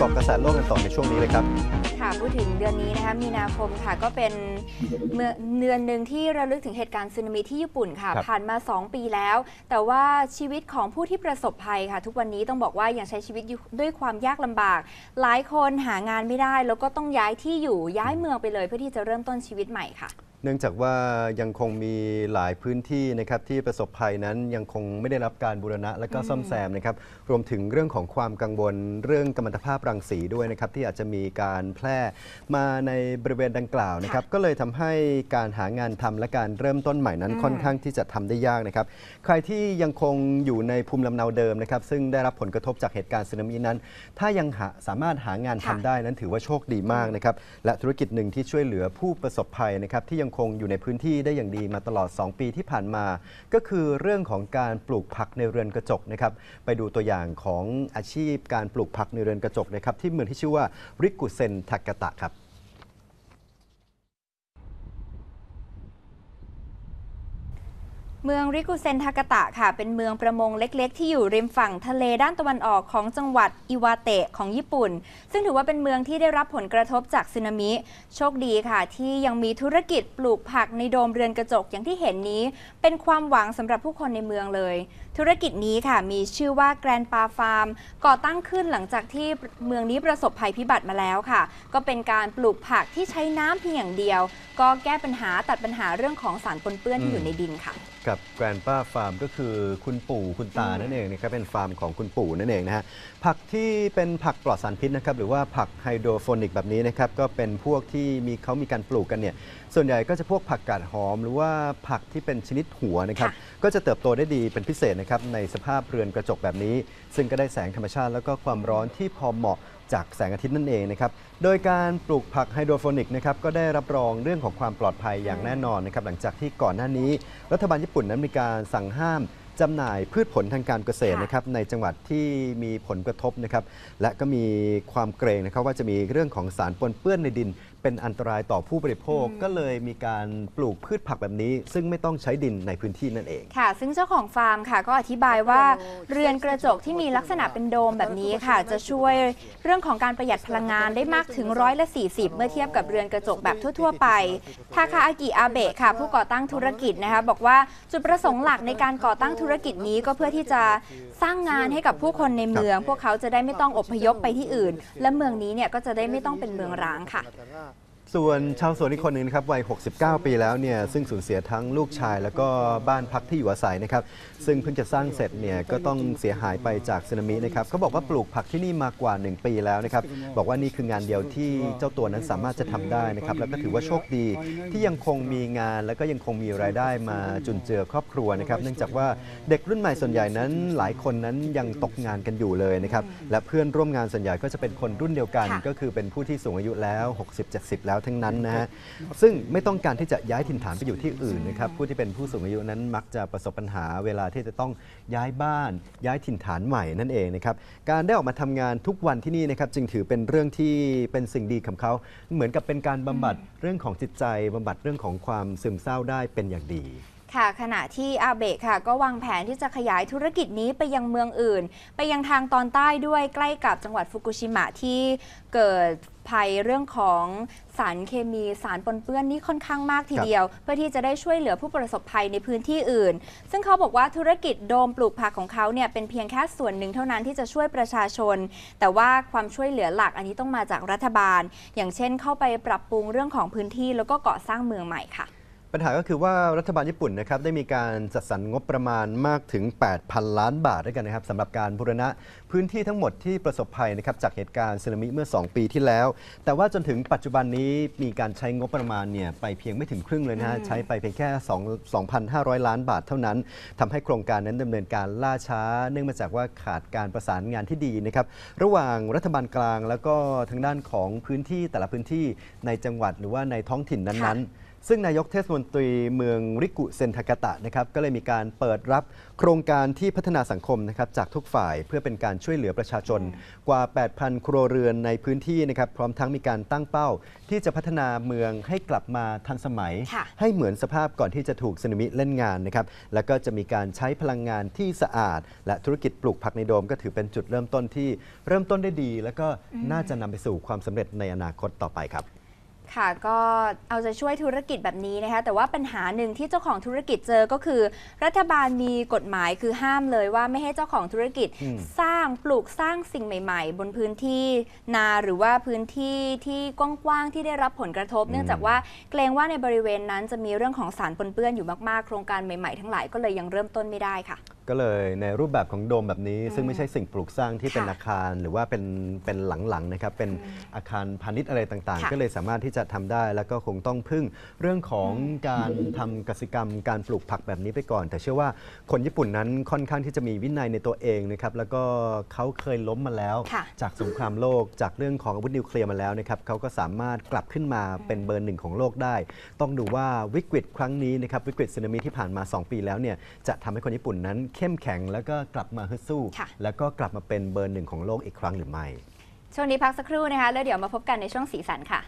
เกาะกระแสโลกกันต่อในช่วงนี้เลยครับ ค่ะ พูดถึงเดือนนี้นะคะมีนาคมค่ะก็เป็นเมื่อเดือนหนึ่งที่ระลึกถึงเหตุการณ์สึนามิที่ญี่ปุ่นค่ะครับผ่านมา 2 ปีแล้ว แต่ว่าชีวิตของผู้ที่ประสบภัยค่ะ ทุกวันนี้ต้องบอกว่ายังใช้ชีวิตอยู่ด้วยความยากลำบาก หลายคนหางานไม่ได้ แล้วก็ต้องย้ายที่อยู่ย้ายเมืองไปเลย เพื่อที่จะเริ่มต้นชีวิตใหม่ค่ะ เนื่องจากว่ายังคงมีหลายพื้นที่นะครับที่ประสบภัยนั้นยังคงไม่ได้รับการบูรณะและก็ซ่อมแซมนะครับรวมถึงเรื่องของความกังวลเรื่องกัมมันตภาพรังสีด้วยนะครับที่อาจจะมีการแพร่มาในบริเวณดังกล่าวนะครับก็เลยทำให้การหางานทำและการเริ่มต้นใหม่นั้นอืมค่อนข้างที่จะทำได้ยากนะครับใครที่ยังคงอยู่ในภูมิลำเนาเดิมนะครับซึ่งได้รับผลกระทบจากเหตุการณ์สึนามินั้น ถ้ายังหาสามารถหางานทำค่ะได้นั้นถือว่าโชคดีมากนะครับและธุรกิจหนึ่งที่ช่วยเหลือผู้ประสบภัยนะครับที่ยังคงอยู่ในพื้นที่ได้อย่างดีมาตลอด 2 ปีที่ผ่านมา ก็คือเรื่องของการปลูกผักในเรือนกระจกนะครับไปดูตัวอย่างของอาชีพการปลูกผักในเรือนกระจกนะครับที่เมืองที่ชื่อว่าริกุเซนทากะตะครับ เมืองริกุเซนทากะตะค่ะ เป็นเมืองประมงเล็ก ๆ ที่อยู่ริมฝั่งทะเลด้านตะวันออกของจังหวัดอิวาเตะของญี่ปุ่น ซึ่งถือว่าเป็นเมืองที่ได้รับผลกระทบจากสึนามิ โชคดีค่ะ ที่ยังมีธุรกิจปลูกผักในโดมเรือนกระจกอย่างที่เห็นนี้ เป็นความหวังสำหรับผู้คนในเมืองเลย ธุรกิจนี้ค่ะมีชื่อว่าแกรนปาฟาร์มก่อตั้งขึ้นหลังจากที่เมืองนี้ประสบภัยพิบัติมาแล้วค่ะ ก็เป็นการปลูกผักที่ใช้น้ำเพียงอย่างเดียว ก็แก้ปัญหาตัดปัญหาเรื่องของสารปนเปื้อนที่อยู่ในดินค่ะ กับแกรนป้าฟาร์มก็คือคุณปู่คุณตานั่นเองนะครับเป็นฟาร์มของคุณปู่นั่นเองนะฮะผักที่เป็นผักปลอดสารพิษนะครับหรือว่าผักไฮโดรโฟนิกแบบนี้นะครับก็เป็นพวกที่มีเขามีการปลูกกันเนี่ยส่วนใหญ่ก็จะพวกผักกาดหอม หรือว่าผักที่เป็นชนิดหัวนะครับค่ะก็จะเติบโตได้ดีเป็นพิเศษนะครับในสภาพเรือนกระจกแบบนี้ ซึ่งก็ได้แสงธรรมชาติแล้วก็ความร้อนที่พอเหมาะ จากแสงอาทิตย์นั่นเองนะครับโดยการปลูกผักไฮโดรโฟนิกนะครับก็ได้รับรองเรื่องของความปลอดภัยอย่างแน่นอนนะครับหลังจากที่ก่อนหน้านี้ รัฐบาลญี่ปุ่นนั้นมีการสั่งห้ามจำหน่ายพืชผลทางการเกษตรค่ะนะครับในจังหวัดที่มีผลกระทบนะครับและก็มีความเกรงนะครับว่าจะมีเรื่องของสารปนเปื้อนในดินเป็นอันตรายต่อผู้บริโภคก็เลยมีการปลูกพืชผักแบบนี้ ซึ่งไม่ต้องใช้ดินในพื้นที่นั่นเอง ค่ะ ซึ่งเจ้าของฟาร์มค่ะ ก็อธิบายว่าเรือนกระจกที่มีลักษณะเป็นโดมแบบนี้ค่ะ จะช่วยเรื่องของการประหยัดพลังงานได้มากถึงร้อยละ40 เมื่อเทียบกับเรือนกระจกแบบทั่ว ๆ ไปทาคาอากิอาเบะค่ะ ผู้ก่อตั้งธุรกิจนะคะบอกว่าจุดประสงค์หลักในการก่อตั้งธุรกิจนี้ก็เพื่อที่จะสร้างงานให้กับผู้คนในเมือง พวกเขาจะได้ไม่ต้องอพยพไปที่อื่น และเมืองนี้เนี่ยก็จะได้ไม่ต้องเป็นเมืองร้างค่ะ ส่วนชาวสวนอีกคนหนึ่งนะครับวัย 69 ปีแล้วเนี่ยซึ่งสูญเสียทั้งลูกชาย แล้วก็บ้านพักที่อยู่อาศัยนะครับซึ่งเพิ่งจะสร้างเสร็จเนี่ยก็ต้องเสียหายไปจากสึนามินะครับเขาบอกว่าปลูกผักที่นี่มากว่า 1 ปีแล้วนะครับบอกว่านี่คืองานเดียวที่เจ้าตัวนั้นสามารถจะทำได้นะครับแล้วก็ถือว่าโชคดีที่ยังคงมีงาน แล้วก็ยังคงมีรายได้มาจุนเจือครอบครัวนะครับเนื่องจากว่าเด็กรุ่นใหม่ส่วนใหญ่นั้น หลายคนนั้นยังตกงานกันอยู่เลยนะครับและเพื่อนร่วมงานส่วนใหญ่ก็จะเป็นคนรุ่นเดียวกันค่ะก็คือเป็นผู้ที่สูงอายุแล้ว 60-70 แล้วทั้งนั้นนะฮะซึ่งไม่ต้องการที่จะย้ายถิ่นฐานไปอยู่ที่อื่นนะครับผู้ที่เป็นผู้สูงอายุนั้นมักจะประสบปัญหาเวลาที่จะต้องย้ายบ้าน ย้ายถิ่นฐานใหม่นั่นเองนะครับการได้ออกมาทำงานทุกวันที่นี่นะครับจึงถือเป็นเรื่องที่เป็นสิ่งดีของเขาเหมือนกับเป็นการบำบัดเรื่องของจิตใจบำบัดเรื่องของความซึมเศร้าได้เป็นอย่างดี ค่ะขณะที่อาเบะค่ะ ก็วางแผนที่จะขยายธุรกิจนี้ไปยังเมืองอื่น ไปยังทางตอนใต้ด้วยใกล้กับจังหวัดฟุกุชิมะที่เกิดภัยเรื่องของสารเคมีสารปนเปื้อนนี่ค่อนข้างมากทีครับเดียว เพื่อที่จะได้ช่วยเหลือผู้ประสบภัยในพื้นที่อื่น ซึ่งเขาบอกว่าธุรกิจโดมปลูกผักของเขาเนี่ยเป็นเพียงแค่ส่วนหนึ่งเท่านั้นที่จะช่วยประชาชน แต่ว่าความช่วยเหลือหลักอันนี้ต้องมาจากรัฐบาล อย่างเช่นเข้าไปปรับปรุงเรื่องของพื้นที่แล้วก็ก่อสร้างเมืองใหม่ค่ะ ปัญหาก็คือว่ารัฐบาลญี่ปุ่นนะครับได้มีการจัดสรรงบประมาณมากถึง 8,000 ล้านบาทด้วยกันนะครับสำหรับการบูรณะพื้นที่ทั้งหมดที่ประสบภัยนะครับจากเหตุการณ์สึนามิเมื่อ 2 ปีที่แล้ว แต่ว่าจนถึงปัจจุบันนี้มีการใช้งบประมาณเนี่ยไปเพียงไม่ถึงครึ่งเลยนะฮะใช้ไปเพียงแค่ 2 2,500 ล้านบาทเท่านั้นทำให้โครงการนั้นดำเนินการล่าช้า เนื่องมาจากว่าขาดการประสานงานที่ดีนะครับระหว่างรัฐบาลกลางแล้วก็ทางด้านของพื้นที่แต่ละพื้นที่ในจังหวัดหรือว่าในท้องถิ่นนั้นๆ ซึ่งนายกเทศมนตรีเมืองริกุเซนทากาตะนะครับก็เลยมีการเปิดรับโครงการที่พัฒนาสังคมนะครับจากทุกฝ่ายเพื่อเป็นการช่วยเหลือประชาชนกว่า 8,000 ครัวเรือนในพื้นที่นะครับพร้อมทั้งมีการตั้งเป้า ที่จะพัฒนาเมืองให้กลับมาทันสมัยค่ะให้เหมือนสภาพก่อนที่จะถูกสึนามิเล่นงานนะครับแล้วก็จะมีการใช้พลังงานที่สะอาด และธุรกิจปลูกผักในโดม ก็ถือเป็นจุดเริ่มต้นที่เริ่มต้นได้ดี แล้วก็น่าจะนำไปสู่ความสำเร็จในอนาคตต่อไปครับ ค่ะก็เอาใจะช่วยธุรกิจแบบนี้นะคะแต่ว่าปัญหาหนึ่งที่เจ้าของธุรกิจเจอก็คือ รัฐบาลมีกฎหมายคือห้ามเลยว่าไม่ให้เจ้าของธุรกิจอืมสร้างปลูกสร้างสิ่งใหม่ ๆ บนพื้นที่นาหรือว่าพื้นที่ที่กว้างๆที่ได้รับผลกระทบ เนื่องจากว่าเกรงว่าในบริเวณนั้นจะมีเรื่องของสารปนเปื้อนอยู่มากๆ โครงการใหม่ๆ ทั้งหลายก็เลยยังเริ่มต้นไม่ได้ค่ะ ก็เลยในรูปแบบของโดมแบบนี้ ซึ่งไม่ใช่สิ่งปลูกสร้างที่เป็นค่ะอาคารหรือว่าเป็นเป็นหลังๆนะครับเป็นอาคารพาณิชย์อะไรต่างค่ะๆก็เลยสามารถที่จะทำได้ แล้วก็คงต้องพึ่งเรื่องของการทำกสิกรรม การปลูกผักแบบนี้ไปก่อน แต่เชื่อว่าคนญี่ปุ่นนั้นค่อนข้างที่จะมีวินัยในตัวเองนะครับแล้วก็เขาเคยล้มมาแล้วค่ะจากสงครามโลกจากเรื่องของอาวุธนิวเคลียร์มาแล้วนะครับเขาก็สามารถกลับขึ้นมาเป็นเบอร์หนึ่งของโลกได้ ต้องดูว่าวิกฤตครั้งนี้นะครับวิกฤตสึนามิที่ผ่านมา 2 ปีแล้วเนี่ยจะทำให้คนญี่ปุ่นนั้นเข้มแข็ง แล้วก็กลับมาฮึดสู้ ค่ะ แล้วก็กลับมาเป็นเบอร์หนึ่งของโลกอีกครั้งหรือไม่ ช่วงนี้พักสักครู่นะคะ แล้วเดี๋ยวมาพบกันในช่วงสีสันค่ะ